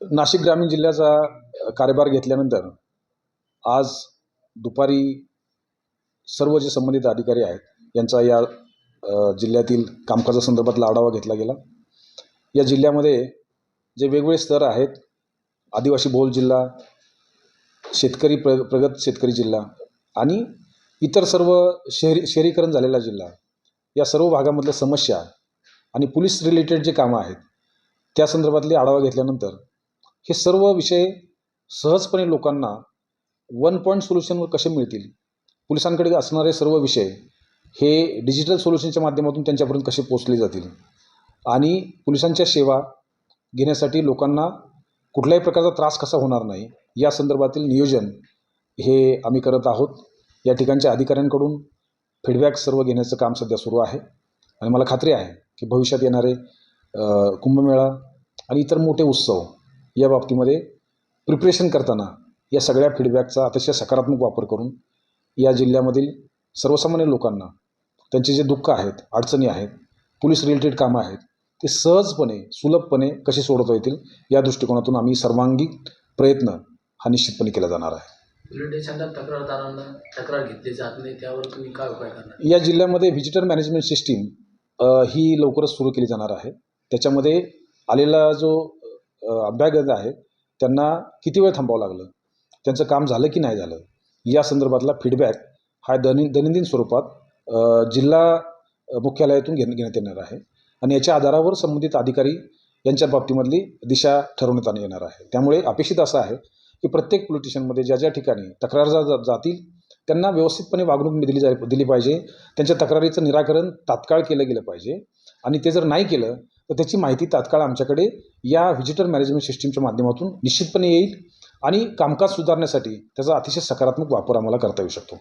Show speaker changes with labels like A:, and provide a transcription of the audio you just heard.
A: नाशिक ग्रामीण जिल्ह्याचा कार्यभार घेतल्यानंतर आज दुपारी सर्व जे संबंधित अधिकारी आहेत यांचा या जिल्ह्यातील कामकाजासंदर्भातला आढावा घेतला गेला. या जिल्ह्यामध्ये जे वेगवेगळे स्तर आहेत आदिवासी बहुल जिल्हा शेतकरी प्र प्रगत शेतकरी जिल्हा आणि इतर सर्व शहरी शहरीकरण झालेला जिल्हा या सर्व भागामधल्या समस्या आणि पोलीस रिलेटेड जे कामं आहेत त्या संदर्भातली आढावा घेतल्यानंतर हे सर्व विषय सहजपणे लोकांना वन पॉईंट सोल्युशनवर कसे मिळतील पोलिसांकडे असणारे सर्व विषय हे डिजिटल सोल्युशनच्या माध्यमातून त्यांच्यापर्यंत कसे पोचले जातील आणि पोलिसांच्या सेवा घेण्यासाठी लोकांना कुठल्याही प्रकारचा त्रास कसा होणार नाही या संदर्भातील नियोजन हे आम्ही करत आहोत. या ठिकाणच्या अधिकाऱ्यांकडून फीडबॅक सर्व घेण्याचं काम सध्या सुरू आहे आणि मला खात्री आहे की भविष्यात येणारे कुंभमेळा आणि इतर मोठे उत्सव या बाबतीमध्ये प्रिपरेशन करताना या सगळ्या फीडबॅकचा अतिशय सकारात्मक वापर करून या जिल्ह्यामधील सर्वसामान्य लोकांना त्यांचे जे दुःख आहेत अडचणी आहेत पोलीस रिलेटेड कामं आहेत ते सहजपणे सुलभपणे कसे सोडवता येतील या दृष्टिकोनातून आम्ही सर्वांगीण प्रयत्न हा निश्चितपणे केला जाणार आहे.
B: तक्रारदारांना तक्रार घेतली जात नाही त्यावर तुम्ही काय उपाय करणार?
A: या जिल्ह्यामध्ये व्हिजिटर मॅनेजमेंट सिस्टीम ही लवकरच सुरू केली जाणार आहे. त्याच्यामध्ये आलेला जो अभ्यागत आहे त्यांना किती वेळ थांबावं लागलं? त्यांचं काम झालं की नाही झालं? या संदर्भातला फीडबॅक हा दैनिक दैनंदिन स्वरूपात जिल्हा मुख्यालयातून घेण घेण्यात येणार आहे. आणि याच्या आधारावर संबंधित अधिकारी यांच्या बाबतीमधली दिशा ठरवण्यात आण- येणार आहे. त्यामुळे अपेक्षित असं आहे की प्रत्येक पोलीस ज्या ज्या ठिकाणी तक्रार जा- जातील त्यांना व्यवस्थितपणे वागणूक दिली जाय दिली पाहिजे. त्यांच्या तक्रारीचं निराकरण तात्काळ केलं गेलं पाहिजे. आणि ते जर नाही केलं तर त्याची माहिती तात्काळ आमच्याकडे या व्हिजिटर मॅनेजमेंट सिस्टीमच्या माध्यमातून निश्चितपणे येईल. आणि कामकाज सुधारण्यासाठी त्याचा अतिशय सकारात्मक वापर आम्हाला करता येऊ शकतो.